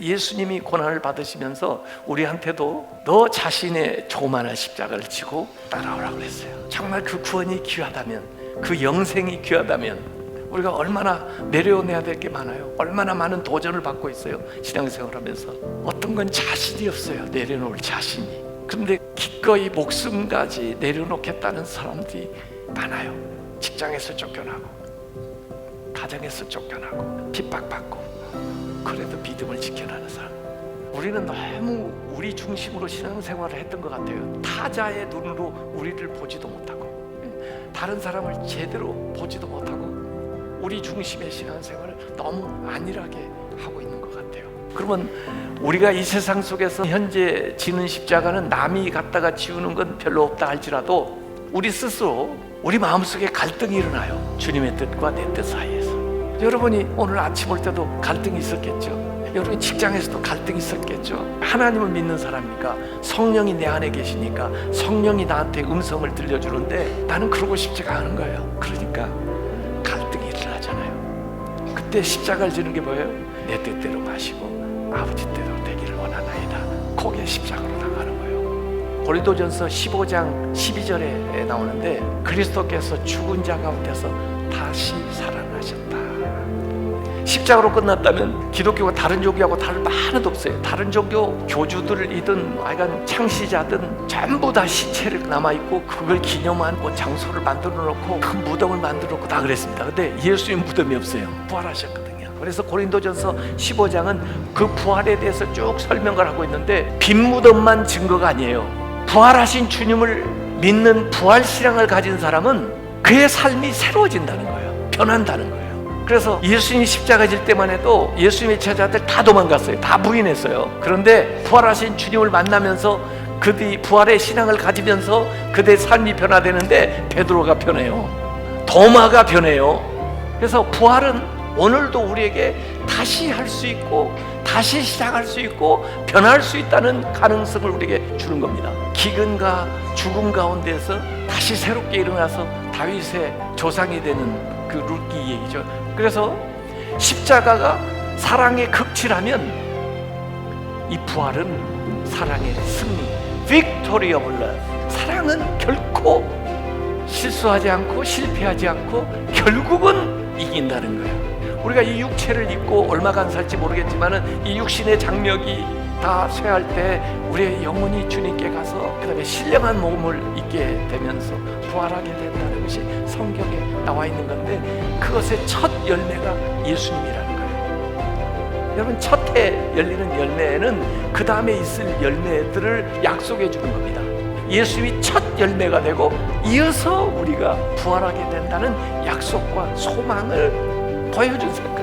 예수님이 고난을 받으시면서 우리한테도 너 자신의 조만한 십자가를 지고 따라오라고 그랬어요. 정말 그 구원이 귀하다면, 그 영생이 귀하다면 우리가 얼마나 내려내야 될 게 많아요. 얼마나 많은 도전을 받고 있어요. 신앙생활 하면서 어떤 건 자신이 없어요. 내려놓을 자신이. 그런데 기꺼이 목숨까지 내려놓겠다는 사람들이 많아요. 직장에서 쫓겨나고, 가정에서 쫓겨나고, 핍박받고. 그래도 믿음을 지켜나는 사람. 우리는 너무 우리 중심으로 신앙생활을 했던 것 같아요. 타자의 눈으로 우리를 보지도 못하고, 다른 사람을 제대로 보지도 못하고, 우리 중심의 신앙생활을 너무 안일하게 하고 있는 것 같아요. 그러면 우리가 이 세상 속에서 현재 지는 십자가는 남이 갖다가 지우는 건 별로 없다 할지라도 우리 스스로 우리 마음속에 갈등이 일어나요. 주님의 뜻과 내 뜻 사이에서. 여러분이 오늘 아침 올 때도 갈등이 있었겠죠. 여러분 직장에서도 갈등이 있었겠죠. 하나님을 믿는 사람이니까 성령이 내 안에 계시니까 성령이 나한테 음성을 들려주는데 나는 그러고 싶지가 않은 거예요. 그러니까 갈등이 일어나잖아요. 그때 십자가를 지는 게 뭐예요? 내 뜻대로 마시고 아버지 뜻대로 되기를 원하나이다. 거기에 십자가로 나가는 거예요. 고린도전서 15장 12절에 나오는데 그리스도께서 죽은 자 가운데서 다시 살아나셨다. 십자가로 끝났다면 기독교가 다른 종교하고 다를 바 하나도 없어요. 다른 종교 교주들이든 하여간 창시자든 전부 다 시체를 남아 있고 그걸 기념한 뭐 장소를 만들어 놓고 큰 무덤을 만들어 놓고 다 그랬습니다. 근데 예수님 무덤이 없어요. 부활하셨거든요. 그래서 고린도전서 15장은 그 부활에 대해서 쭉 설명을 하고 있는데 빈 무덤만 증거가 아니에요. 부활하신 주님을 믿는 부활 신앙을 가진 사람은 그의 삶이 새로워진다는 거예요. 변한다는 거예요. 그래서 예수님이 십자가 질 때만 해도 예수님의 제자들 다 도망갔어요. 다 부인했어요. 그런데 부활하신 주님을 만나면서 그들이 부활의 신앙을 가지면서 그들의 삶이 변화되는데 베드로가 변해요. 도마가 변해요. 그래서 부활은 오늘도 우리에게 다시 할 수 있고 다시 시작할 수 있고 변할 수 있다는 가능성을 우리에게 주는 겁니다. 기근과 죽음 가운데서 다시 새롭게 일어나서 다윗의 조상이 되는 그 룻기 얘기죠. 그래서 십자가가 사랑의 극치라면 이 부활은 사랑의 승리, victory of love. 사랑은 결코 실수하지 않고 실패하지 않고 결국은 이긴다는 거예요. 우리가 이 육체를 입고 얼마간 살지 모르겠지만은 이 육신의 장력이 다 쇠할 때 우리의 영혼이 주님께 가서 그다음에 신령한 몸을 입게 되면서 부활하게 된다는 것이 성경에 나와 있는 건데 그것의 첫 열매가 예수님이라는 거예요. 여러분 첫 해 열리는 열매는 그 다음에 있을 열매들을 약속해 주는 겁니다. 예수님이 첫 열매가 되고 이어서 우리가 부활하게 된다는 약속과 소망을 보여준 사건.